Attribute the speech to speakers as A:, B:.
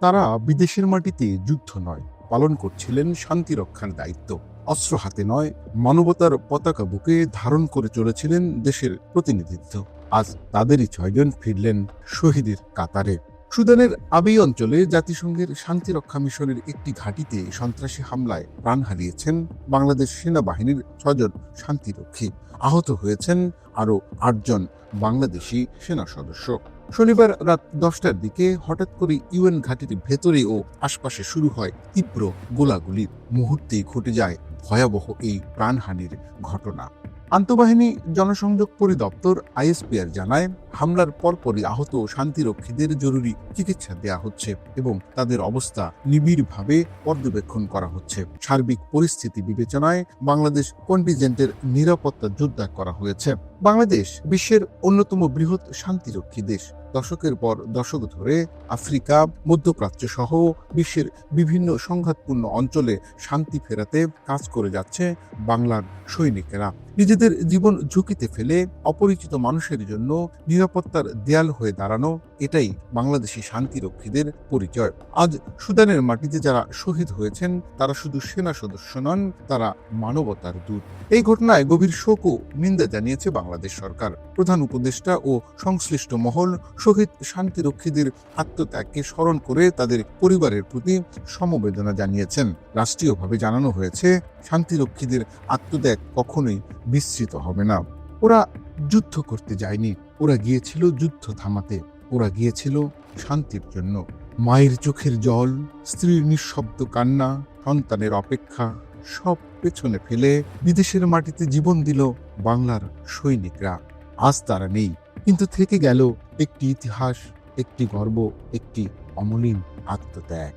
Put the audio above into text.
A: তারা বিদেশের মাটিতে যুদ্ধ নয়, পালন করছিলেন শান্তি রক্ষার দায়িত্ব। অস্ত্র হাতে নয়, মানবতার পতাকা বুকে ধারণ করে চলেছিলেন দেশের প্রতিনিধিত্ব। আজ তাদেরই ছয়জন ফিরলেন শহীদের কাতারে। সুদানের আবি অঞ্চলে জাতিসংঘের শান্তি রক্ষা মিশনের একটি ঘাঁটিতে সন্ত্রাসী হামলায় প্রাণ হারিয়েছেন বাংলাদেশ সেনাবাহিনীর ছজন শান্তিরক্ষী। আহত হয়েছেন আরও আটজন বাংলাদেশি সেনা সদস্য। শনিবার রাত দশটার দিকে হঠাৎ করে ইউএন ঘাঁটির ভেতরে ও আশপাশে শুরু হয় তীব্র গোলাগুলি মুহূর্তেই ঘটে যায় ভয়াবহ এই প্রাণহানির ঘটনা। আন্তঃবাহিনী জনসংযোগ পরিদপ্তর আইএসপিআর জানায়, হামলার পরপরই আহত শান্তিরক্ষীদের জরুরি চিকিৎসা দেয়া হচ্ছে এবং তাদের অবস্থা নিবিড়ভাবে পর্যবেক্ষণ করা হচ্ছে। সার্বিক পরিস্থিতি বিবেচনায় বাংলাদেশ কন্টিজেন্টের নিরাপত্তা যোদ্ধা করা হয়েছে। বাংলাদেশ বিশ্বের অন্যতম বৃহৎ শান্তিরক্ষী দেশ। দশকের পর দশক ধরে আফ্রিকা মধ্যপ্রাচ্য সহ বিশ্বের বিভিন্ন সংঘাতপূর্ণ অঞ্চলে শান্তি ফেরাতে কাজ করে যাচ্ছে বাংলার সৈনিকেরা। নিজেদের জীবন ঝুঁকিতে ফেলে অপরিচিত মানুষের জন্য নিরাপত্তার দেয়াল হয়ে দাঁড়ানো এটাই বাংলাদেশি শান্তিরক্ষীদের পরিচয়। আজ সুদানের মাটিতে যারা শহীদ হয়েছেন, তারা শুধু সেনা সদস্য নন, তারা মানবতার দূত। এই ঘটনায় গভীর শোক ও নিন্দা জানিয়েছে বাংলাদেশ সরকার। প্রধান উপদেষ্টা ও সংশ্লিষ্ট মহল শহীদ শান্তিরক্ষীদের আত্মত্যাগকে স্মরণ করে তাদের পরিবারের প্রতি সমবেদনা জানিয়েছেন। রাষ্ট্রীয়ভাবে জানানো হয়েছে, শান্তিরক্ষীদের আত্মত্যাগ কখনোই বিস্তৃত হবে না। ওরা যুদ্ধ করতে যায়নি, ওরা গিয়েছিল যুদ্ধ থামাতে ওরা গিয়েছিল শান্তির জন্য। মায়ের চোখের জল, স্ত্রীর নিঃশব্দ কান্না, সন্তানের অপেক্ষা, সব পেছনে ফেলে বিদেশের মাটিতে জীবন দিল বাংলার সৈনিকরা। আজ তারা নেই, কিন্তু থেকে গেল একটি ইতিহাস, একটি গর্ব, একটি অমলিন আত্মত্যাগ।